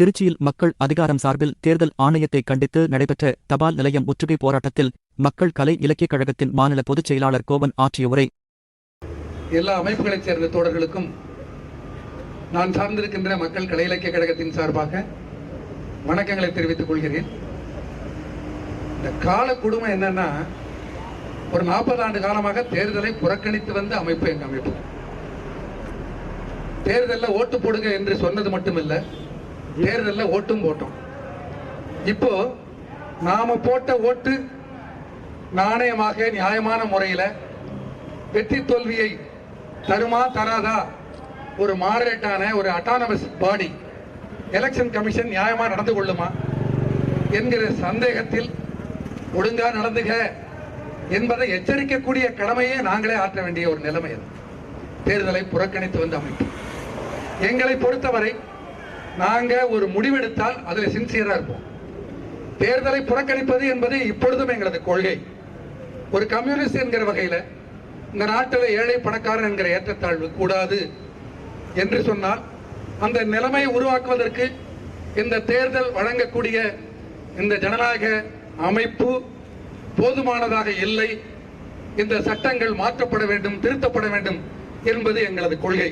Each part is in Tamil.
திருச்சியில் மக்கள் அதிகாரம் சார்பில் தேர்தல் ஆணையத்தை கண்டித்து நடைபெற்ற தபால் நிலையம் முற்றுகை போராட்டத்தில் மக்கள் கலை இலக்கியக் கழகத்தின் மாநில பொதுச் செயலாளர் கோவன் ஆற்றிய உரை. எல்லா அமைப்புகளைச் சேர்ந்த தோழர்களுக்கும் நான் சார்ந்திருக்கின்ற மக்கள் கலை இலக்கிய கழகத்தின் சார்பாக வணக்கங்களை தெரிவித்துக் கொள்கிறேன். இந்த கால குடும்பம் என்னன்னா ஒரு நாற்பது ஆண்டு காலமாக தேர்தலை புறக்கணித்து வந்த அமைப்பு எங்க அமைப்பு. தேர்தல்ல ஓட்டு போடுங்க என்று சொன்னது மட்டுமில்ல தேர்தலில் ஓட்டும் போட்டோம். இப்போ நாம போட்ட ஓட்டு நாணயமாக நியாயமான முறையில வெற்றி தோல்வியை தருமா தராதா? ஒரு மாடரேட்டான ஒரு அட்டானமஸ் பாடி எலெக்ஷன் கமிஷன் நியாயமா நடந்து கொள்ளுமா? என்கிற சந்தேகத்தில் ஒழுங்கா நடந்துக என்பதை எச்சரிக்கக்கூடிய கடமையே நாங்களே ஆற்ற வேண்டிய ஒரு நிலைமை அது. தேர்தலை புறக்கணித்து வந்த அமைப்பு. எங்களை பொறுத்தவரை நாங்கள் ஒரு முடிவெடுத்தால் அதில் சின்சியராக இருப்போம். தேர்தலை புறக்கணிப்பது என்பது இப்பொழுதும் எங்களது கொள்கை. ஒரு கம்யூனிஸ்ட் என்கிற வகையில் இந்த நாட்டில் ஏழை பணக்காரன் என்கிற ஏற்றத்தாழ்வு கூடாது என்று சொன்னால் அந்த நிலைமையை உருவாக்குவதற்கு இந்த தேர்தல் வழங்கக்கூடிய இந்த ஜனநாயக அமைப்பு போதுமானதாக இல்லை. இந்த சட்டங்கள் மாற்றப்பட வேண்டும் திருத்தப்பட வேண்டும் என்பது எங்களது கொள்கை.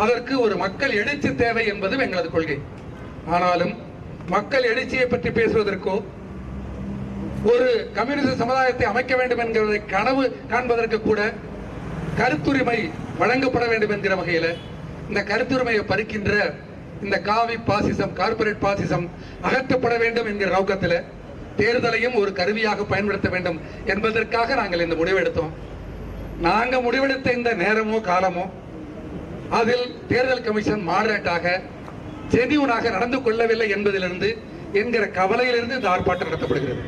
அதற்கு ஒரு மக்கள் எழுச்சி தேவை என்பதும் எங்களது கொள்கை. ஆனாலும் மக்கள் எழுச்சியை பற்றி பேசுவதற்கோ ஒரு கம்யூனிஸ்ட் சமுதாயத்தை அமைக்க வேண்டும் என்கிறதை கனவு காண்பதற்கு கூட கருத்துரிமை வழங்கப்பட வேண்டும் என்கிற வகையில் இந்த கருத்துரிமையை பறிக்கின்ற இந்த காவி பாசிசம் கார்ப்பரேட் பாசிசம் அகற்றப்பட வேண்டும் என்கிற நோக்கத்தில் தேர்தலையும் ஒரு கருவியாக பயன்படுத்த வேண்டும் என்பதற்காக நாங்கள் இந்த முடிவெடுத்தோம் நாங்கள் முடிவெடுத்த இந்த நேரமோ காலமோ அதில் தேர்தல் கமிஷன் மாடரேட்டாக ஜெனியூனாக நடந்து கொள்ளவில்லை என்பதிலிருந்து என்கிற கவலையிலிருந்து இந்த ஆர்ப்பாட்டம் நடத்தப்படுகிறது.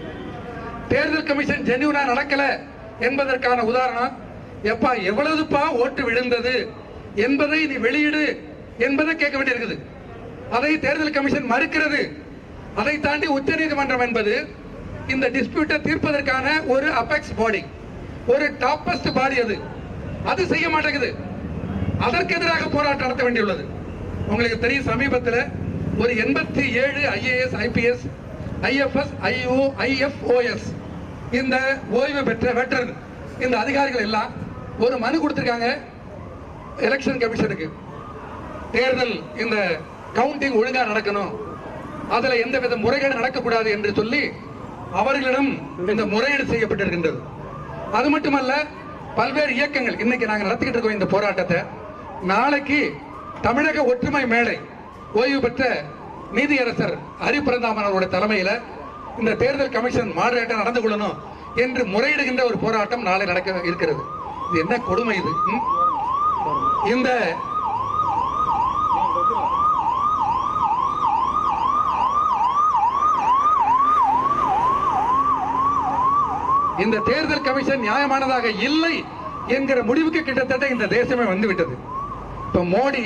தேர்தல் கமிஷன் ஜெனியூனா நடக்கல என்பதற்கான உதாரணம் எப்பா எவ்வளவுப்பா ஓட்டு விழுந்தது என்பதை நீ வெளியிடு என்பதை கேட்க வேண்டியிருக்குது. அதை தேர்தல் கமிஷன் மறுக்கிறது. அதை தாண்டி உச்சநீதிமன்றம் என்பது இந்த டிஸ்பியூட்டை தீர்ப்பதற்கான ஒரு அபெக்ஸ் பாடி ஒரு டாப்பஸ்ட் பாடி அது. அது செய்ய மாட்டேங்குது. அதற்கு எதிராக போராட்டம் நடத்த வேண்டியுள்ளது. உங்களுக்கு தெரியும் சமீபத்தில் ஒரு எண்பத்தி ஏழு IAS IPS IFS IO IFOS இந்த ஓய்வு பெற்ற வெட்டரன் இந்த அதிகாரிகள் எல்லாம் ஒரு மனு கொடுத்துருக்காங்க எலெக்ஷன் கமிஷனுக்கு தேர்தல் இந்த கவுண்டிங் ஒழுங்காக நடக்கணும். அதில் எந்த வித முறைகேடு நடக்கக்கூடாது என்று சொல்லி அவர்களிடம் இந்த முறையீடு செய்யப்பட்டிருக்கின்றது. அது மட்டுமல்ல பல்வேறு இயக்கங்கள் இன்னைக்கு நாங்கள் நடத்திக்கிட்டு இருக்கோம் இந்த போராட்டத்தை. நாளைக்கு தமிழக ஒற்றுமை மேடை ஓய்வு பெற்ற நீதியரசர் ஹரிபிரந்தாமன் அவருடைய தலைமையில இந்த தேர்தல் கமிஷன் மாடரேட்டர் நடந்து கொள்ளணும் என்று முறையிடுகின்ற ஒரு போராட்டம் நாளை நடக்க இருக்கிறது. இது என்ன கொடுமை இது? இந்த இந்த தேர்தல் கமிஷன் நியாயமானதாக இல்லை என்கிற முடிவுக்கு கிட்டத்தட்ட இந்த தேசமே வந்து விட்டது. இப்போ மோடி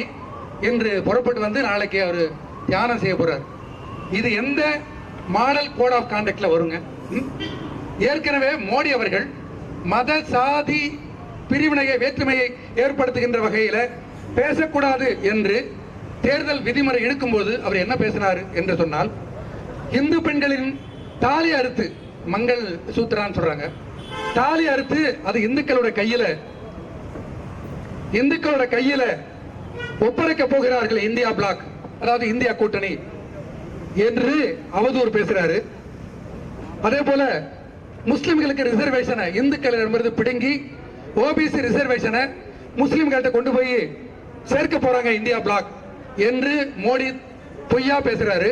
இன்று புறப்பட்டு வந்து நாளைக்கு அவர் தியானம் செய்ய போறார். இது எந்த மாடல் கோட் ஆஃப் கான்டக்ட்ல வருங்க? ஏற்கனவே மோடி அவர்கள் மத சாதி பிரிவினையை வேற்றுமையை ஏற்படுத்துகின்ற வகையில பேசக்கூடாது என்று தேர்தல் விதிமுறை எடுக்கும்போது அவர் என்ன பேசினார் என்று சொன்னால் இந்து பெண்களின் தாலி அறுத்து மங்கள் சூத்திரான்னு சொல்றாங்க. தாலி அறுத்து அது இந்துக்களோட கையில இந்துக்களோட கையில ஒப்படைக்க போகிறார்கள் இந்தியா பிளாக் அதாவது இந்தியா கூட்டணி என்று அவதூறு பேசுறாரு. அதே போல முஸ்லிம்களுக்கு ரிசர்வேஷனை இந்துக்களிடமிருந்து பிடுங்கி ஓபிசி ரிசர்வேஷனை முஸ்லிம்கள்ட்ட கொண்டு போய் சேர்க்க போறாங்க இந்தியா பிளாக் என்று மோடி பொய்யா பேசுறாரு.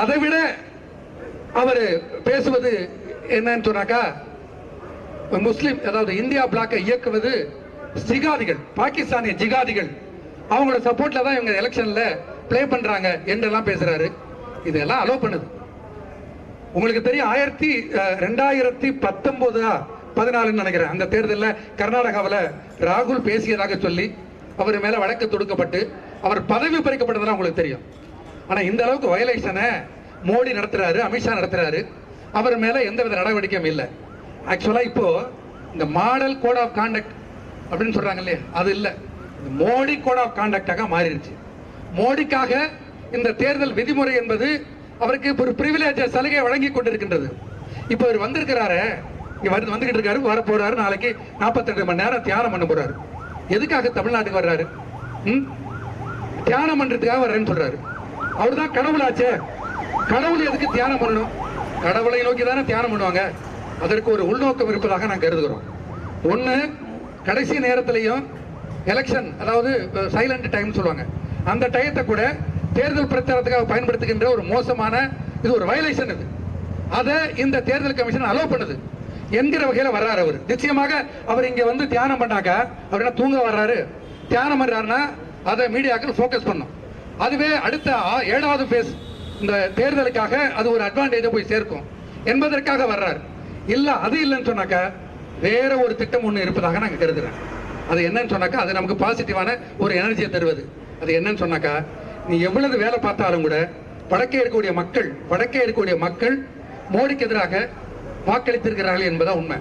அதை விட அவர் பேசுவது என்னன்னு சொன்னாக்கா முஸ்லிம் அதாவது இந்தியா பிளாக்கை இயக்குவது ஜிகாதிகள் பாகிஸ்தானிய ஜிகாதிகள் அவங்களோட சப்போர்ட்ல தான் இவங்க எலெக்ஷன்ல ப்ளே பண்றாங்க என்றெல்லாம் பேசுறாரு. இதெல்லாம் அலோ பண்ணுது. உங்களுக்கு தெரியும் ஆயிரத்தி ரெண்டாயிரத்தி பத்தொன்பதா பதினாலுன்னு நினைக்கிறேன். அந்த தேர்தலில் கர்நாடகாவில் ராகுல் பேசியதாக சொல்லி அவர் மேலே வழக்கு தொடுக்கப்பட்டு அவர் பதவி பறிக்கப்பட்டதெல்லாம் உங்களுக்கு தெரியும். ஆனால் இந்த அளவுக்கு வயலேஷனை மோடி நடத்துறாரு அமித்ஷா நடத்துறாரு. அவர் மேல எந்தவித நடவடிக்கையும் இல்லை. ஆக்சுவலாக இப்போ இந்த மாடல் கோட் ஆஃப் கான்டக்ட் அப்படின்னு சொல்கிறாங்க இல்லையா? அது இல்லை. மோடி கோட் ஆஃப் கான்டக்டாக மாறிடுச்சு. மோடிக்காக இந்த தேர்தல் விதிமுறை என்பது அவருக்கு ஒரு பிரிவிலேஜ் சலுகை வழங்கி கொண்டிருக்கின்றது. இப்போ இவர் வந்திருக்கிறாரு. இங்கே வந்து வந்துகிட்டு இருக்காரு வர போறாரு நாளைக்கு 42 மணி நேரம் தியானம் பண்ண போறாரு. எதுக்காக தமிழ்நாட்டுக்கு வர்றாரு? ம்? தியானம் பண்றதுக்காக வர்றேன்னு சொல்றாரு. அவர் தான் கடவுளாச்சே. கடவுள் எதுக்கு தியானம் பண்ணணும்? கடவுளை நோக்கி தானே தியானம் பண்ணுவாங்க. அதற்கு ஒரு உள்நோக்கம் இருப்பதாக நான் கருதுகிறோம். ஒன்று கடைசி நேரத்திலையும் எலெக்ஷன் அதாவது சைலண்ட் டைம் சொல்லுவாங்க. அந்த டயத்தை கூட தேர்தல் பிரச்சாரத்துக்காக பயன்படுத்துகின்ற ஒரு மோசமான இது ஒரு வயலேஷன் இது. அதை இந்த தேர்தல் கமிஷன் அலோவ் பண்ணுது. என்கிற வகையில் வர்றாரு அவர். நிச்சயமாக அவர் இங்கே வந்து தியானம் பண்ணாக்க அவர் என்ன தூங்க வர்றாரு? தியானம் பண்ணுறாருன்னா அதை மீடியாக்கள் ஃபோக்கஸ் பண்ணும். அதுவே அடுத்த ஆ- ஏழாவது ஃபேஸ் இந்த தேர்தலுக்காக அது ஒரு அட்வான்டேஜை போய் சேர்க்கும் என்பதற்காக வர்றாரு. இல்லை அது இல்லைன்னு சொன்னாக்கா வேற ஒரு திட்டம் ஒன்று இருப்பதாக நாங்கள் கருதுறேன். அது என்னன்னு சொன்னாக்கா அது நமக்கு பாசிட்டிவான ஒரு எனர்ஜியை தருவது. அது என்னன்னு சொன்னாக்கா நீ எவ்வளவு வேலை பார்த்தாலும் கூட வடக்கே இருக்கக்கூடிய மக்கள் வடக்கே இருக்கக்கூடிய மக்கள் மோடிக்கு எதிராக வாக்களித்திருக்கிறார்கள் என்பதா உண்மை.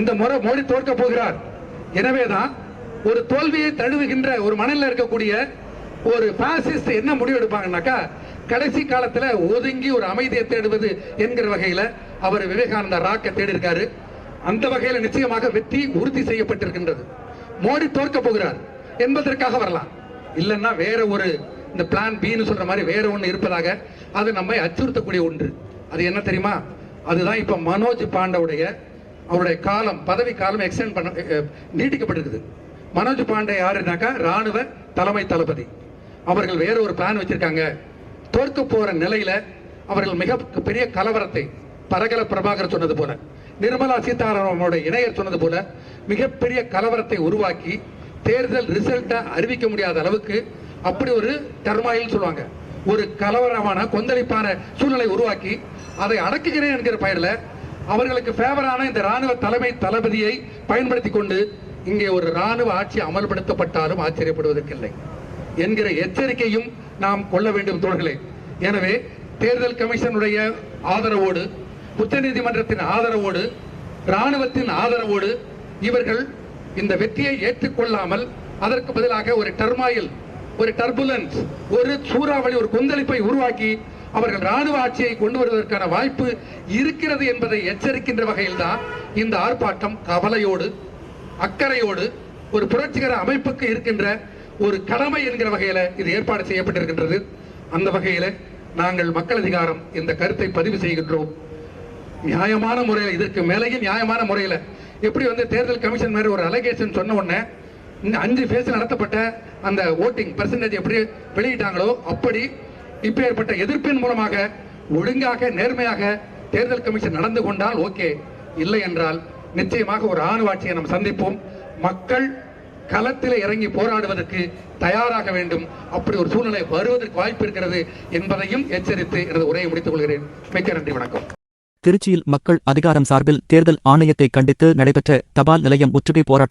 இந்த முறை மோடி தோற்க போகிறார். எனவேதான் ஒரு தோல்வியை தழுவுகின்ற ஒரு மனநில இருக்கக்கூடிய ஒரு பாசிஸ்ட் என்ன முடிவு எடுப்பாங்கன்னாக்கா கடைசி காலத்துல ஒதுங்கி ஒரு அமைதியை தேடுவது என்கிற வகையில அவர் விவேகானந்தா ராக்க தேடி இருக்காரு அந்த வகையில நிச்சயமாக வெற்றி உறுதி செய்யப்பட்டிருக்கின்றது. மோடி தோற்க போகிறார் என்பதற்காக வரலாம். இல்லைன்னா வேற ஒரு இந்த பிளான் பின்னு சொல்ற மாதிரி வேற ஒன்று இருப்பதாக அது நம்மை அச்சுறுத்தக்கூடிய ஒன்று. அது என்ன தெரியுமா? அதுதான் இப்போ மனோஜ் பாண்டவுடைய அவருடைய காலம் பதவி காலம் எக்ஸ்டெண்ட் பண்ண நீட்டிக்கப்பட்டிருக்குது. மனோஜ் பாண்டே யாருனாக்கா ராணுவ தலைமை தளபதி. அவர்கள் வேற ஒரு பிளான் வச்சிருக்காங்க. தோற்க போற நிலையில அவர்கள் மிக பெரிய கலவரத்தை பரகல பிரபாகர் சொன்னது போல. நிர்மலா சீதாராமனுடைய இணையர் சொன்னது போல மிகப்பெரிய கலவரத்தை உருவாக்கி தேர்தல் ரிசல்ட்டை அறிவிக்க முடியாத அளவுக்கு அப்படி ஒரு டர்மாயில் சொல்லுவாங்க. ஒரு கலவரமான கொந்தளிப்பான சூழ்நிலை உருவாக்கி அதை அடக்குகிறேன் என்கிற பெயரில் அவர்களுக்கு ஃபேவரான இந்த ராணுவ தலைமை தளபதியை பயன்படுத்தி கொண்டு இங்கே ஒரு ராணுவ ஆட்சி அமல்படுத்தப்பட்டாலும் ஆச்சரியப்படுவதற்கில்லை என்கிற எச்சரிக்கையும் நாம் கொள்ள வேண்டும் தோழர்களே. எனவே தேர்தல் கமிஷனுடைய ஆதரவோடு உச்சநீதிமன்றத்தின் ஆதரவோடு ராணுவத்தின் ஆதரவோடு இவர்கள் இந்த வெற்றியை ஏற்றுக்கொள்ளாமல் அதற்கு பதிலாக ஒரு டர்மாயில் ஒரு டர்புலன்ஸ் ஒரு சூறாவளி ஒரு கொந்தளிப்பை உருவாக்கி அவர்கள் ராணுவ ஆட்சியை கொண்டு வருவதற்கான வாய்ப்பு இருக்கிறது என்பதை எச்சரிக்கின்ற வகையில்தான் இந்த ஆர்ப்பாட்டம் கவலையோடு அக்கறையோடு ஒரு புரட்சிகர அமைப்புக்கு இருக்கின்ற ஒரு கடமை என்கிற வகையில இது ஏற்பாடு செய்யப்பட்டிருக்கின்றது. அந்த வகையில நாங்கள் மக்கள் அதிகாரம் இந்த கருத்தை பதிவு செய்கின்றோம். நியாயமான முறையில் இதற்கு மேலேயும் நியாயமான முறையில். எப்படி வந்து தேர்தல் கமிஷன் மாதிரி ஒரு அலகேஷன் சொன்ன உடனே அஞ்சு ஃபேஸ் நடத்தப்பட்ட அந்த ஓட்டிங் பெர்சன்டேஜ் எப்படி வெளியிட்டாங்களோ அப்படி இப்போ ஏற்பட்ட எதிர்ப்பின் மூலமாக ஒழுங்காக நேர்மையாக தேர்தல் கமிஷன் நடந்து கொண்டால் ஓகே. இல்லை என்றால் நிச்சயமாக ஒரு ஆணுவாட்சியை நாம் சந்திப்போம். மக்கள் களத்தில் இறங்கி போராடுவதற்கு தயாராக வேண்டும். அப்படி ஒரு சூழ்நிலை வருவதற்கு வாய்ப்பு இருக்கிறது என்பதையும் எச்சரித்து எனது உரையை முடித்துக் கொள்கிறேன். மிக்க நன்றி வணக்கம். திருச்சியில் மக்கள் அதிகாரம் சார்பில் தேர்தல் ஆணையத்தை கண்டித்து நடைபெற்ற தபால் நிலையம் முற்றுகை போராட்டம்.